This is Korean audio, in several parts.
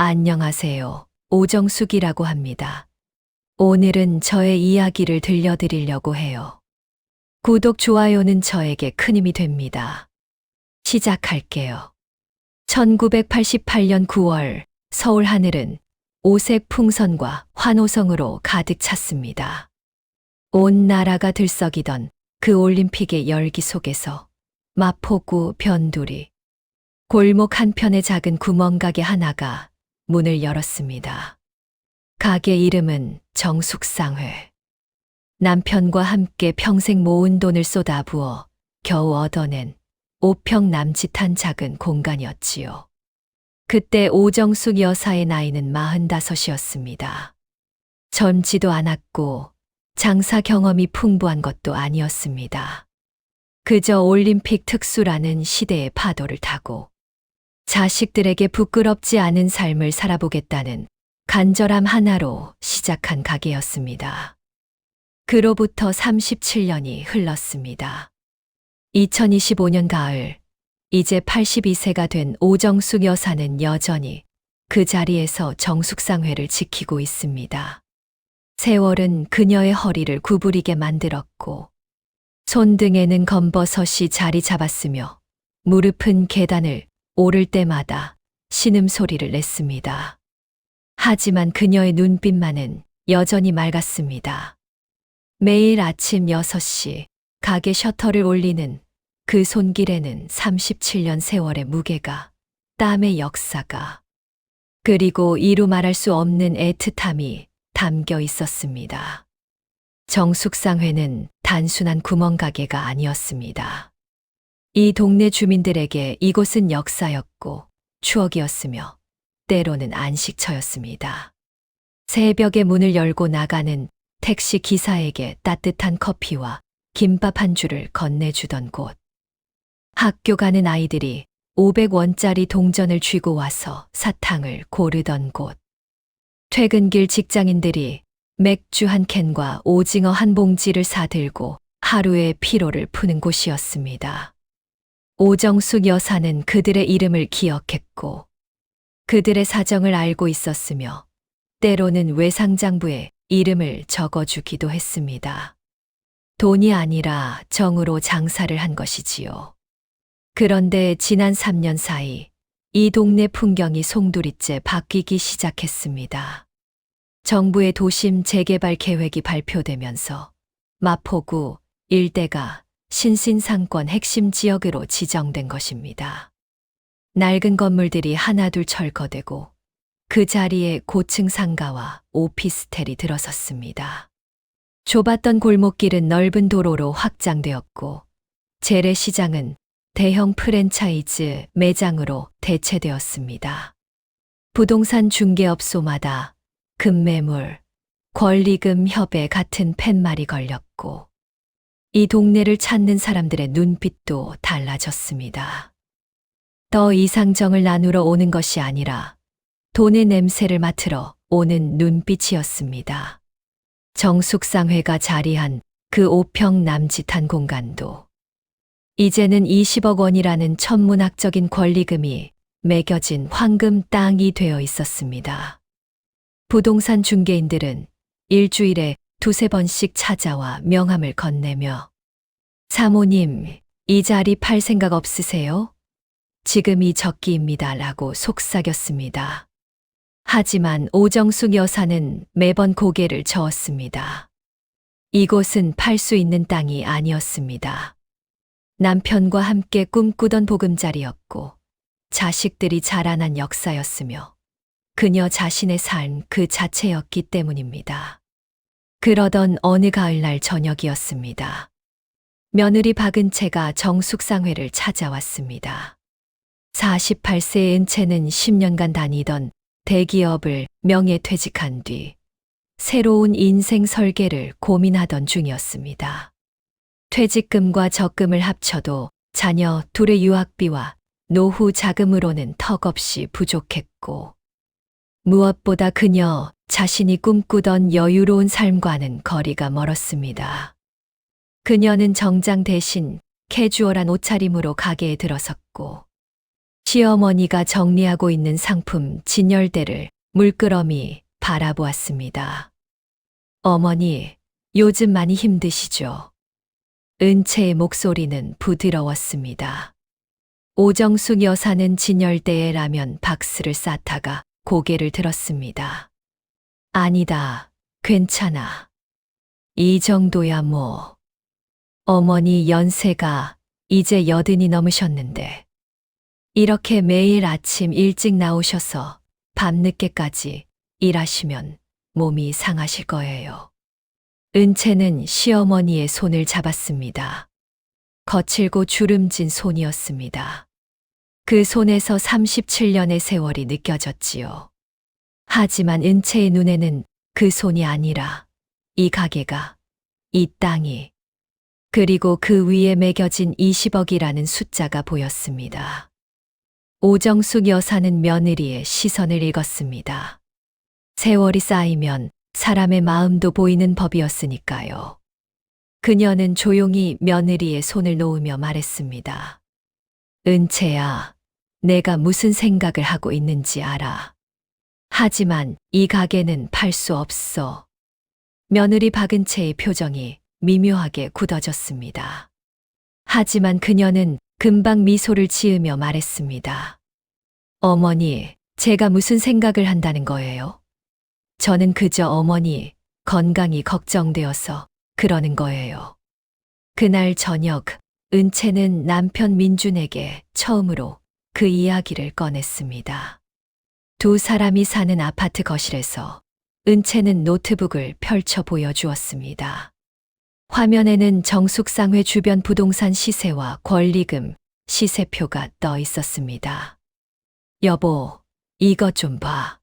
안녕하세요. 오정숙이라고 합니다. 오늘은 저의 이야기를 들려드리려고 해요. 구독, 좋아요는 저에게 큰 힘이 됩니다. 시작할게요. 1988년 9월 서울 하늘은 오색 풍선과 환호성으로 가득 찼습니다. 온 나라가 들썩이던 그 올림픽의 열기 속에서 마포구 변두리 골목 한편의 작은 구멍가게 하나가 문을 열었습니다. 가게 이름은 정숙상회. 남편과 함께 평생 모은 돈을 쏟아부어 겨우 얻어낸 5평 남짓한 작은 공간이었지요. 그때 오정숙 여사의 나이는 45이었습니다. 젊지도 않았고 장사 경험이 풍부한 것도 아니었습니다. 그저 올림픽 특수라는 시대의 파도를 타고 자식들에게 부끄럽지 않은 삶을 살아보겠다는 간절함 하나로 시작한 가게였습니다. 그로부터 37년이 흘렀습니다. 2025년 가을, 이제 82세가 된 오정숙 여사는 여전히 그 자리에서 정숙상회를 지키고 있습니다. 세월은 그녀의 허리를 구부리게 만들었고, 손등에는 검버섯이 자리 잡았으며, 무릎은 계단을 오를 때마다 신음소리를 냈습니다. 하지만 그녀의 눈빛만은 여전히 맑았습니다. 매일 아침 6시 가게 셔터를 올리는 그 손길에는 37년 세월의 무게가, 땀의 역사가, 그리고 이루 말할 수 없는 애틋함이 담겨 있었습니다. 정숙상회는 단순한 구멍가게가 아니었습니다. 이 동네 주민들에게 이곳은 역사였고 추억이었으며 때로는 안식처였습니다. 새벽에 문을 열고 나가는 택시 기사에게 따뜻한 커피와 김밥 한 줄을 건네주던 곳. 학교 가는 아이들이 500원짜리 동전을 쥐고 와서 사탕을 고르던 곳. 퇴근길 직장인들이 맥주 한 캔과 오징어 한 봉지를 사들고 하루의 피로를 푸는 곳이었습니다. 오정숙 여사는 그들의 이름을 기억했고 그들의 사정을 알고 있었으며 때로는 외상장부에 이름을 적어주기도 했습니다. 돈이 아니라 정으로 장사를 한 것이지요. 그런데 지난 3년 사이 이 동네 풍경이 송두리째 바뀌기 시작했습니다. 정부의 도심 재개발 계획이 발표되면서 마포구 일대가 신신상권 핵심 지역으로 지정된 것입니다. 낡은 건물들이 하나둘 철거되고 그 자리에 고층 상가와 오피스텔이 들어섰습니다. 좁았던 골목길은 넓은 도로로 확장되었고 재래시장은 대형 프랜차이즈 매장으로 대체되었습니다. 부동산 중개업소마다 금매물, 권리금 협회 같은 팻말이 걸렸고 이 동네를 찾는 사람들의 눈빛도 달라졌습니다. 더 이상 정을 나누러 오는 것이 아니라 돈의 냄새를 맡으러 오는 눈빛이었습니다. 정숙상회가 자리한 그 5평 남짓한 공간도 이제는 20억 원이라는 천문학적인 권리금이 매겨진 황금 땅이 되어 있었습니다. 부동산 중개인들은 일주일에 두세 번씩 찾아와 명함을 건네며 사모님, 이 자리 팔 생각 없으세요? 지금이 적기입니다. 라고 속삭였습니다. 하지만 오정숙 여사는 매번 고개를 저었습니다. 이곳은 팔 수 있는 땅이 아니었습니다. 남편과 함께 꿈꾸던 보금자리였고 자식들이 자라난 역사였으며 그녀 자신의 삶 그 자체였기 때문입니다. 그러던 어느 가을날 저녁이었습니다. 며느리 박은채가 정숙상회를 찾아왔습니다. 48세의 은채는 10년간 다니던 대기업을 명예퇴직한 뒤 새로운 인생 설계를 고민하던 중이었습니다. 퇴직금과 적금을 합쳐도 자녀 둘의 유학비와 노후 자금으로는 턱없이 부족했고 무엇보다 그녀 자신이 꿈꾸던 여유로운 삶과는 거리가 멀었습니다. 그녀는 정장 대신 캐주얼한 옷차림으로 가게에 들어섰고 시어머니가 정리하고 있는 상품 진열대를 물끄러미 바라보았습니다. 어머니, 요즘 많이 힘드시죠? 은채의 목소리는 부드러웠습니다. 오정숙 여사는 진열대에 라면 박스를 쌓다가 고개를 들었습니다. 아니다, 괜찮아. 이 정도야 뭐. 어머니 연세가 이제 여든이 넘으셨는데. 이렇게 매일 아침 일찍 나오셔서 밤늦게까지 일하시면 몸이 상하실 거예요. 은채는 시어머니의 손을 잡았습니다. 거칠고 주름진 손이었습니다. 그 손에서 37년의 세월이 느껴졌지요. 하지만 은채의 눈에는 그 손이 아니라 이 가게가, 이 땅이, 그리고 그 위에 매겨진 20억이라는 숫자가 보였습니다. 오정숙 여사는 며느리의 시선을 읽었습니다. 세월이 쌓이면 사람의 마음도 보이는 법이었으니까요. 그녀는 조용히 며느리의 손을 놓으며 말했습니다. 은채야, 내가 무슨 생각을 하고 있는지 알아. 하지만 이 가게는 팔 수 없어. 며느리 박은채의 표정이 미묘하게 굳어졌습니다. 하지만 그녀는 금방 미소를 지으며 말했습니다. 어머니, 제가 무슨 생각을 한다는 거예요? 저는 그저 어머니 건강이 걱정되어서 그러는 거예요. 그날 저녁, 은채는 남편 민준에게 처음으로 그 이야기를 꺼냈습니다. 두 사람이 사는 아파트 거실에서 은채는 노트북을 펼쳐 보여주었습니다. 화면에는 정숙상회 주변 부동산 시세와 권리금, 시세표가 떠 있었습니다. 여보, 이것 좀 봐.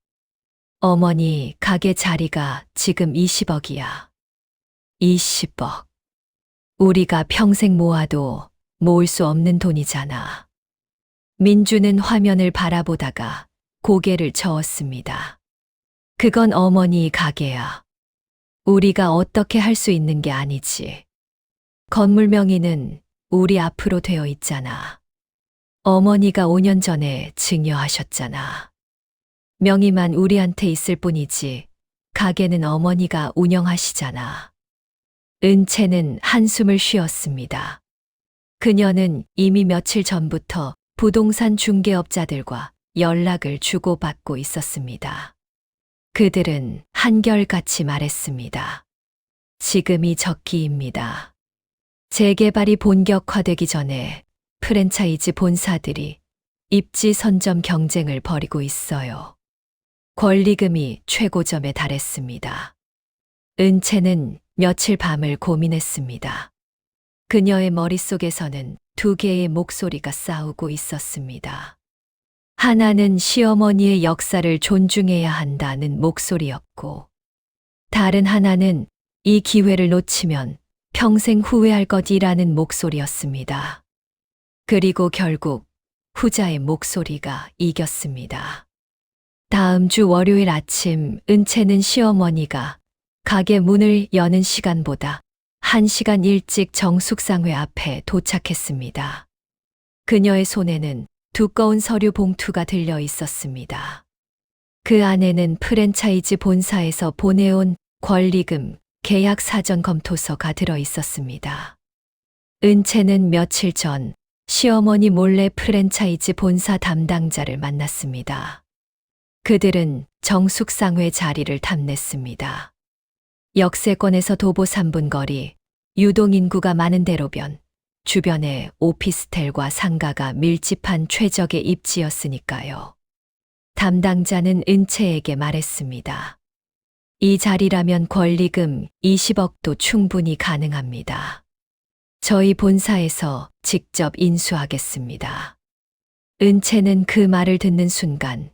어머니 가게 자리가 지금 20억이야. 20억. 우리가 평생 모아도 모을 수 없는 돈이잖아. 민주는 화면을 바라보다가 고개를 저었습니다. 그건 어머니 가게야. 우리가 어떻게 할 수 있는 게 아니지. 건물 명의는 우리 앞으로 되어 있잖아. 어머니가 5년 전에 증여하셨잖아. 명의만 우리한테 있을 뿐이지, 가게는 어머니가 운영하시잖아. 은채는 한숨을 쉬었습니다. 그녀는 이미 며칠 전부터 부동산 중개업자들과 연락을 주고받고 있었습니다. 그들은 한결같이 말했습니다. 지금이 적기입니다. 재개발이 본격화되기 전에 프랜차이즈 본사들이 입지 선점 경쟁을 벌이고 있어요. 권리금이 최고점에 달했습니다. 은채는 며칠 밤을 고민했습니다. 그녀의 머릿속에서는 두 개의 목소리가 싸우고 있었습니다. 하나는 시어머니의 역사를 존중해야 한다는 목소리였고, 다른 하나는 이 기회를 놓치면 평생 후회할 것이라는 목소리였습니다. 그리고 결국 후자의 목소리가 이겼습니다. 다음 주 월요일 아침 은채는 시어머니가 가게 문을 여는 시간보다 한 시간 일찍 정숙상회 앞에 도착했습니다. 그녀의 손에는 두꺼운 서류 봉투가 들려 있었습니다. 그 안에는 프랜차이즈 본사에서 보내온 권리금 계약 사전 검토서가 들어 있었습니다. 은채는 며칠 전 시어머니 몰래 프랜차이즈 본사 담당자를 만났습니다. 그들은 정숙상회 자리를 탐냈습니다. 역세권에서 도보 3분 거리, 유동 인구가 많은 대로변, 주변에 오피스텔과 상가가 밀집한 최적의 입지였으니까요. 담당자는 은채에게 말했습니다. 이 자리라면 권리금 20억도 충분히 가능합니다. 저희 본사에서 직접 인수하겠습니다. 은채는 그 말을 듣는 순간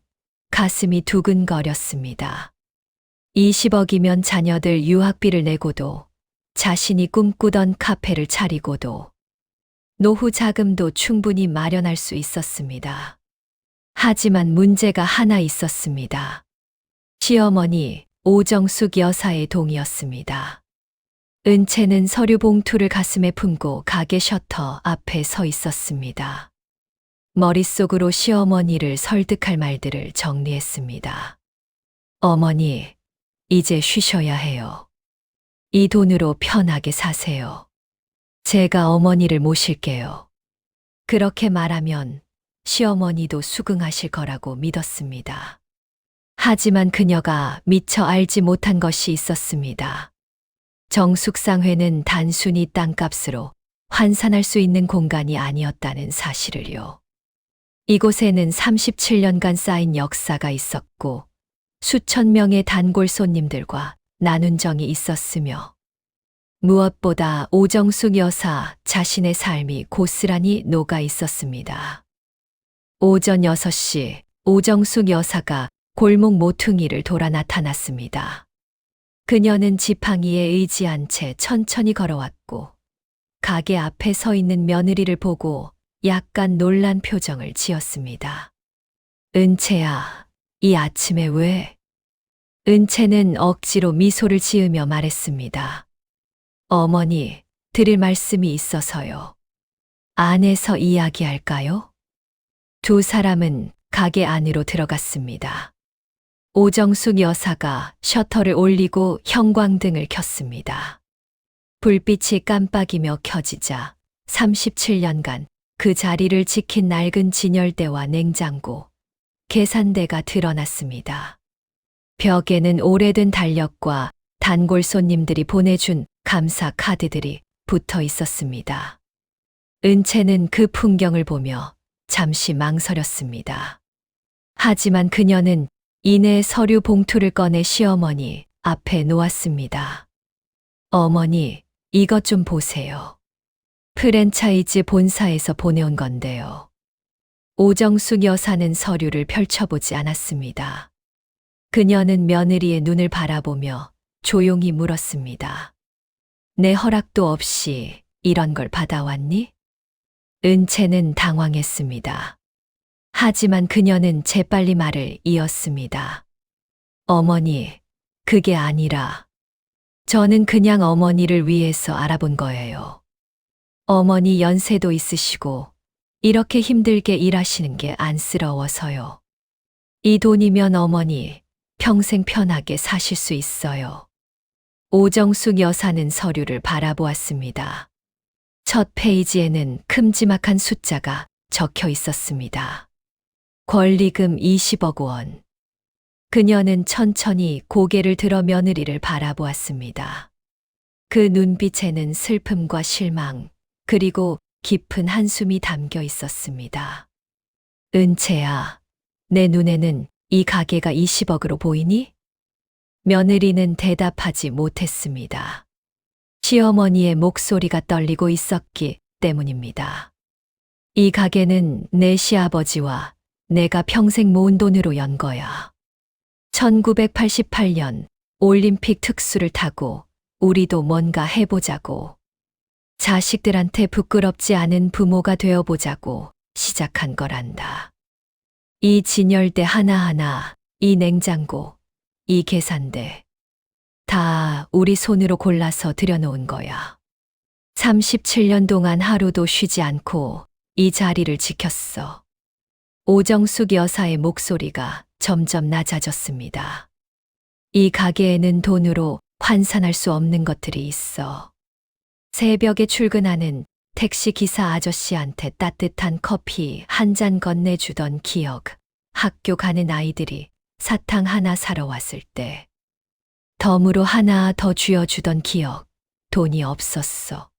가슴이 두근거렸습니다. 20억이면 자녀들 유학비를 내고도 자신이 꿈꾸던 카페를 차리고도 노후 자금도 충분히 마련할 수 있었습니다. 하지만 문제가 하나 있었습니다. 시어머니 오정숙 여사의 동이었습니다. 은채는 서류 봉투를 가슴에 품고 가게 셔터 앞에 서 있었습니다. 머릿속으로 시어머니를 설득할 말들을 정리했습니다. 어머니, 이제 쉬셔야 해요. 이 돈으로 편하게 사세요. 제가 어머니를 모실게요. 그렇게 말하면 시어머니도 수긍하실 거라고 믿었습니다. 하지만 그녀가 미처 알지 못한 것이 있었습니다. 정숙상회는 단순히 땅값으로 환산할 수 있는 공간이 아니었다는 사실을요. 이곳에는 37년간 쌓인 역사가 있었고 수천 명의 단골 손님들과 나눈 정이 있었으며 무엇보다 오정숙 여사 자신의 삶이 고스란히 녹아 있었습니다. 오전 6시 오정숙 여사가 골목 모퉁이를 돌아 나타났습니다. 그녀는 지팡이에 의지한 채 천천히 걸어왔고 가게 앞에 서 있는 며느리를 보고 약간 놀란 표정을 지었습니다. 은채야, 이 아침에 왜? 은채는 억지로 미소를 지으며 말했습니다. 어머니, 드릴 말씀이 있어서요. 안에서 이야기할까요? 두 사람은 가게 안으로 들어갔습니다. 오정숙 여사가 셔터를 올리고 형광등을 켰습니다. 불빛이 깜빡이며 켜지자 37년간 그 자리를 지킨 낡은 진열대와 냉장고, 계산대가 드러났습니다. 벽에는 오래된 달력과 단골 손님들이 보내준 감사 카드들이 붙어 있었습니다. 은채는 그 풍경을 보며 잠시 망설였습니다. 하지만 그녀는 이내 서류 봉투를 꺼내 시어머니 앞에 놓았습니다. 어머니, 이것 좀 보세요. 프랜차이즈 본사에서 보내온 건데요. 오정숙 여사는 서류를 펼쳐보지 않았습니다. 그녀는 며느리의 눈을 바라보며 조용히 물었습니다. 내 허락도 없이 이런 걸 받아왔니? 은채는 당황했습니다. 하지만 그녀는 재빨리 말을 이었습니다. 어머니, 그게 아니라 저는 그냥 어머니를 위해서 알아본 거예요. 어머니 연세도 있으시고 이렇게 힘들게 일하시는 게 안쓰러워서요. 이 돈이면 어머니 평생 편하게 사실 수 있어요. 오정숙 여사는 서류를 바라보았습니다. 첫 페이지에는 큼지막한 숫자가 적혀 있었습니다. 권리금 20억 원. 그녀는 천천히 고개를 들어 며느리를 바라보았습니다. 그 눈빛에는 슬픔과 실망, 그리고 깊은 한숨이 담겨 있었습니다. 은채야, 내 눈에는 이 가게가 20억으로 보이니? 며느리는 대답하지 못했습니다. 시어머니의 목소리가 떨리고 있었기 때문입니다. 이 가게는 내 시아버지와 내가 평생 모은 돈으로 연 거야. 1988년 올림픽 특수를 타고 우리도 뭔가 해보자고. 자식들한테 부끄럽지 않은 부모가 되어보자고 시작한 거란다. 이 진열대 하나하나, 이 냉장고, 이 계산대. 다 우리 손으로 골라서 들여놓은 거야. 37년 동안 하루도 쉬지 않고 이 자리를 지켰어. 오정숙 여사의 목소리가 점점 낮아졌습니다. 이 가게에는 돈으로 환산할 수 없는 것들이 있어. 새벽에 출근하는 택시 기사 아저씨한테 따뜻한 커피 한 잔 건네주던 기억, 학교 가는 아이들이 사탕 하나 사러 왔을 때, 덤으로 하나 더 쥐어주던 기억, 돈이 없었어.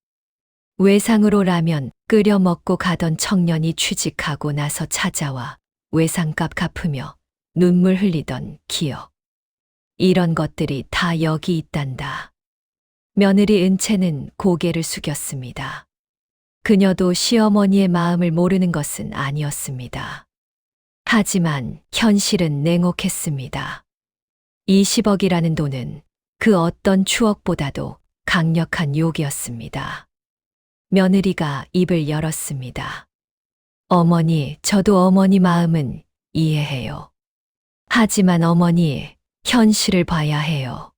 외상으로 라면 끓여 먹고 가던 청년이 취직하고 나서 찾아와 외상값 갚으며 눈물 흘리던 기억. 이런 것들이 다 여기 있단다. 며느리 은채는 고개를 숙였습니다. 그녀도 시어머니의 마음을 모르는 것은 아니었습니다. 하지만 현실은 냉혹했습니다. 20억이라는 돈은 그 어떤 추억보다도 강력한 욕이었습니다. 며느리가 입을 열었습니다. 어머니, 저도 어머니 마음은 이해해요. 하지만 어머니, 현실을 봐야 해요.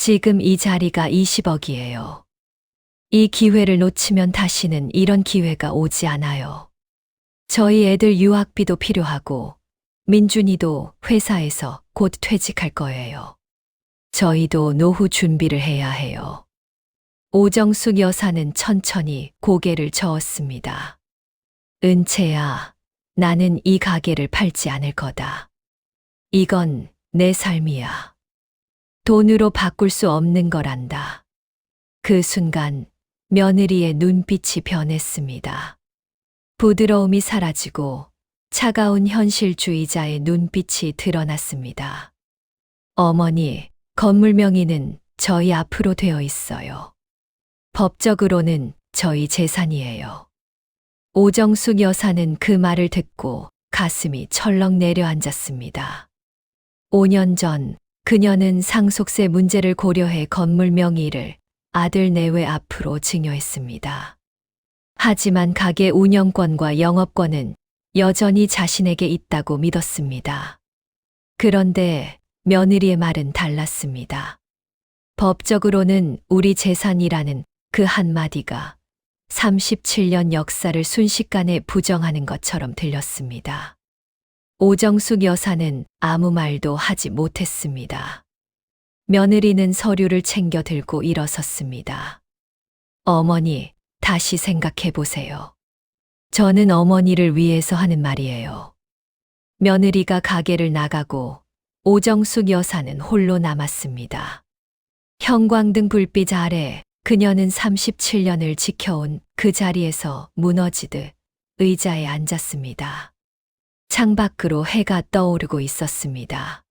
지금 이 자리가 20억이에요. 이 기회를 놓치면 다시는 이런 기회가 오지 않아요. 저희 애들 유학비도 필요하고 민준이도 회사에서 곧 퇴직할 거예요. 저희도 노후 준비를 해야 해요. 오정숙 여사는 천천히 고개를 저었습니다. 은채야, 나는 이 가게를 팔지 않을 거다. 이건 내 삶이야. 돈으로 바꿀 수 없는 거란다. 그 순간 며느리의 눈빛이 변했습니다. 부드러움이 사라지고 차가운 현실주의자의 눈빛이 드러났습니다. 어머니, 건물 명의는 저희 앞으로 되어 있어요. 법적으로는 저희 재산이에요. 오정숙 여사는 그 말을 듣고 가슴이 철렁 내려앉았습니다. 5년 전 그녀는 상속세 문제를 고려해 건물 명의를 아들 내외 앞으로 증여했습니다. 하지만 가게 운영권과 영업권은 여전히 자신에게 있다고 믿었습니다. 그런데 며느리의 말은 달랐습니다. 법적으로는 우리 재산이라는 그 한마디가 37년 역사를 순식간에 부정하는 것처럼 들렸습니다. 오정숙 여사는 아무 말도 하지 못했습니다. 며느리는 서류를 챙겨 들고 일어섰습니다. 어머니, 다시 생각해 보세요. 저는 어머니를 위해서 하는 말이에요. 며느리가 가게를 나가고 오정숙 여사는 홀로 남았습니다. 형광등 불빛 아래 그녀는 37년을 지켜온 그 자리에서 무너지듯 의자에 앉았습니다. 창밖으로 해가 떠오르고 있었습니다.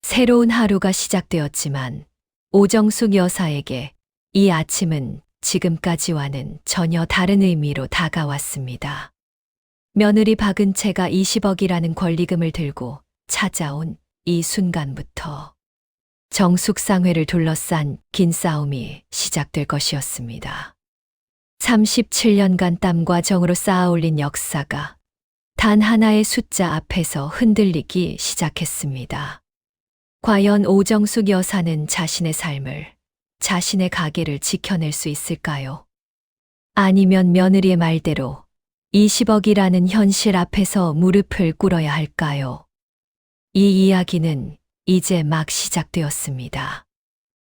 새로운 하루가 시작되었지만 오정숙 여사에게 이 아침은 지금까지와는 전혀 다른 의미로 다가왔습니다. 며느리 박은채가 20억이라는 권리금을 들고 찾아온 이 순간부터 정숙상회를 둘러싼 긴 싸움이 시작될 것이었습니다. 37년간 땀과 정으로 쌓아올린 역사가 단 하나의 숫자 앞에서 흔들리기 시작했습니다. 과연 오정숙 여사는 자신의 삶을, 자신의 가게를 지켜낼 수 있을까요? 아니면 며느리의 말대로 20억이라는 현실 앞에서 무릎을 꿇어야 할까요? 이 이야기는 이제 막 시작되었습니다.